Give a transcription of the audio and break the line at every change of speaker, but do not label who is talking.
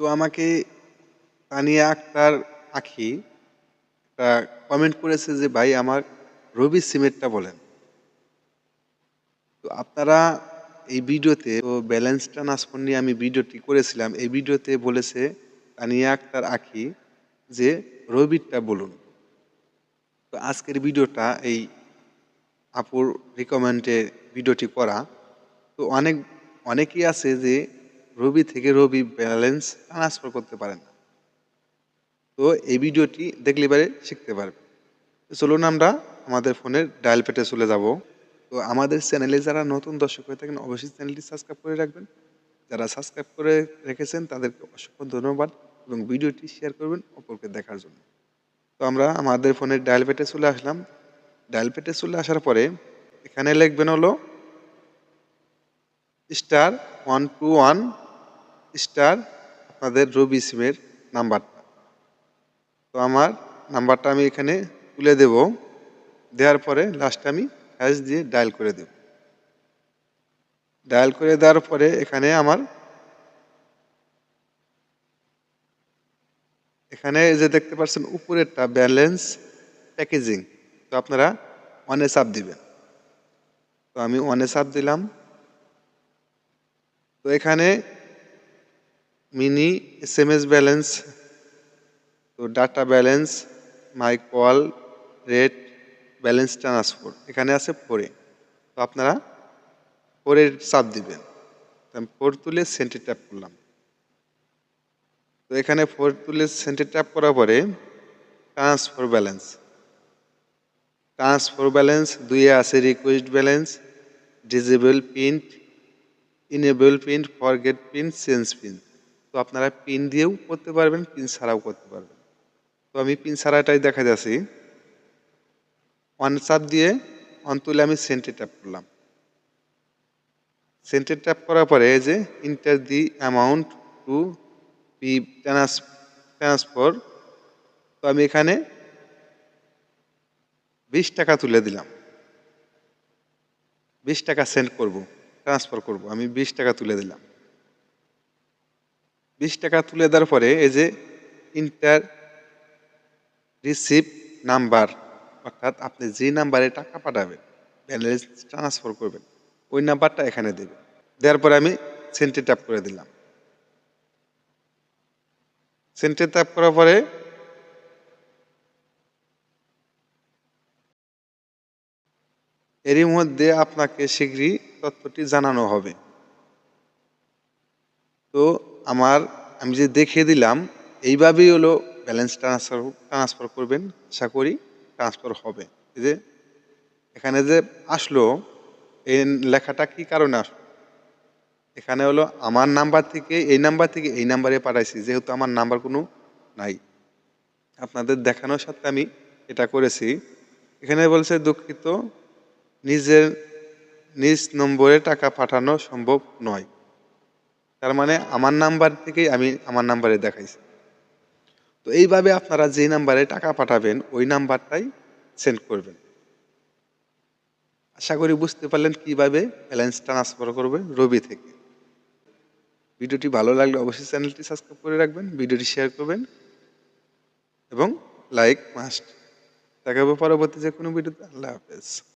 তো আমাকে তানিয়া আক্তার আখি কমেন্ট করেছে যে, ভাই, আমার রবি সিমেন্টটা বলেন। তো আপনারা এই ভিডিওতে, তো ব্যালেন্স ট্রান্সফার নিয়ে আমি ভিডিওটি করেছিলাম, এই ভিডিওতে বলেছে তানিয়া আক্তার আখি যে, রবিরটা বলুন। তো আজকের ভিডিওটা এই আপুর রিকমেন্ডে ভিডিওটি করা। তো অনেক, অনেকেই আছে যে রবি থেকে রবি ব্যালেন্স ট্রান্সফার করতে পারেন না। তো এই ভিডিওটি দেখলে এবারে শিখতে পারবে। চলুন আমরা আমাদের ফোনের ডায়াল পেটে চলে যাব। তো আমাদের চ্যানেলে যারা নতুন দর্শক হয়ে থাকেন, অবশ্যই চ্যানেলটি সাবস্ক্রাইব করে রাখবেন। যারা সাবস্ক্রাইব করে রেখেছেন, তাদেরকে অসংখ্য ধন্যবাদ এবং ভিডিওটি শেয়ার করবেন অপরকে দেখার জন্য। তো আমরা আমাদের ফোনের ডায়াল পেটে চলে আসলাম। ডায়াল পেটে চলে আসার পরে এখানে লিখবেন হলো star one two one star, আপনাদের রবি সিমের নাম্বারটা তো আমার নাম্বারটা আমি এখানে তুলে দেব। দেওয়ার পরে লাস্টে আমি হ্যাশ দিয়ে ডায়াল করে দেব। ডায়াল করে দেওয়ার পরে এখানে আমার এখানে যে দেখতে পাচ্ছেন, উপরেরটা ব্যালেন্স প্যাকেজিং তো আপনারা ওয়ানে চাপ দিবেন। তো আমি ওয়ানে চাপ দিলাম। তো এখানে mini S M S balance তো data balance my call rate balance transfer এখানে আছে ফোরে তো আপনারা ফোরের চাপ দিবেন। ফোর তুলে সেন্টার ট্যাপ করলাম। তো এখানে ফোর তুলে সেন্টার ট্যাপ করার পরে ট্রান্সফার ব্যালেন্স ট্রান্সফার ব্যালেন্স দুইয়ে আছে request balance disable print enable print forget print change pin তো আপনারা পিন দিয়েও করতে পারবেন পিন ছাড়াও করতে পারবেন। তো আমি পিন ছাড়াটাই দেখা যাচ্ছি ওয়ান দিয়ে অন তুলে আমি সেন্টে ট্যাপ করলাম। সেন্টে ট্যাপ করার পরে যে enter the amount to P transfer তো আমি এখানে বিশ টাকা তুলে দিলাম। বিশ টাকা সেন্ড করব ট্রান্সফার করব। আমি বিশ টাকা তুলে দিলাম। বিশ টাকা তুলে দেওয়ার পরে এই যে ইন্টার রিসিভ নাম্বার অর্থাৎ আপনি যে নাম্বারে টাকা পাঠাবেন ব্যালেন্স ট্রান্সফার করবেন, ওই নাম্বারটা এখানে দেবে দেওয়ার পরে আমি সেন্টে ট্যাপ করে দিলাম। সেন্টে ট্যাপ করার পরে এরই মধ্যে আপনাকে শীঘ্রই তথ্যটি জানানো হবে। তো আমার, আমি যে দেখিয়ে দিলাম, এইভাবেই হলো ব্যালেন্স ট্রান্সফার ট্রান্সফার করবেন। আশা করি ট্রান্সফার হবে। এই যে, এখানে যে আসলো, এই লেখাটা কি কারণে আসলো? এখানে হলো আমার নাম্বার থেকে, এই নাম্বার থেকে এই নাম্বারে পাঠাইছি, যেহেতু আমার নাম্বার কোনো নাই। আপনাদের দেখানোর সাথে আমি এটা করেছি। এখানে বলছে, দুঃখিত, নিজের, নিজ নম্বরে টাকা পাঠানো সম্ভব নয়। তার মানে আমার নাম্বার থেকেই আমি আমার নাম্বারে দেখাইছি। তো এইভাবে আপনারা যে নাম্বারে টাকা পাঠাবেন, ওই নাম্বারটাই সেন্ড করবেন। আশা করি বুঝতে পারলেন কীভাবে ব্যালেন্স ট্রান্সফার করবেন রবি থেকে। ভিডিওটি ভালো লাগলে অবশ্যই চ্যানেলটি সাবস্ক্রাইব করে রাখবেন, ভিডিওটি শেয়ার করবেন এবং লাইক মাস্ট দেখাবো পরবর্তী যে কোনো ভিডিওতে। আল্লাহ হাফেজ।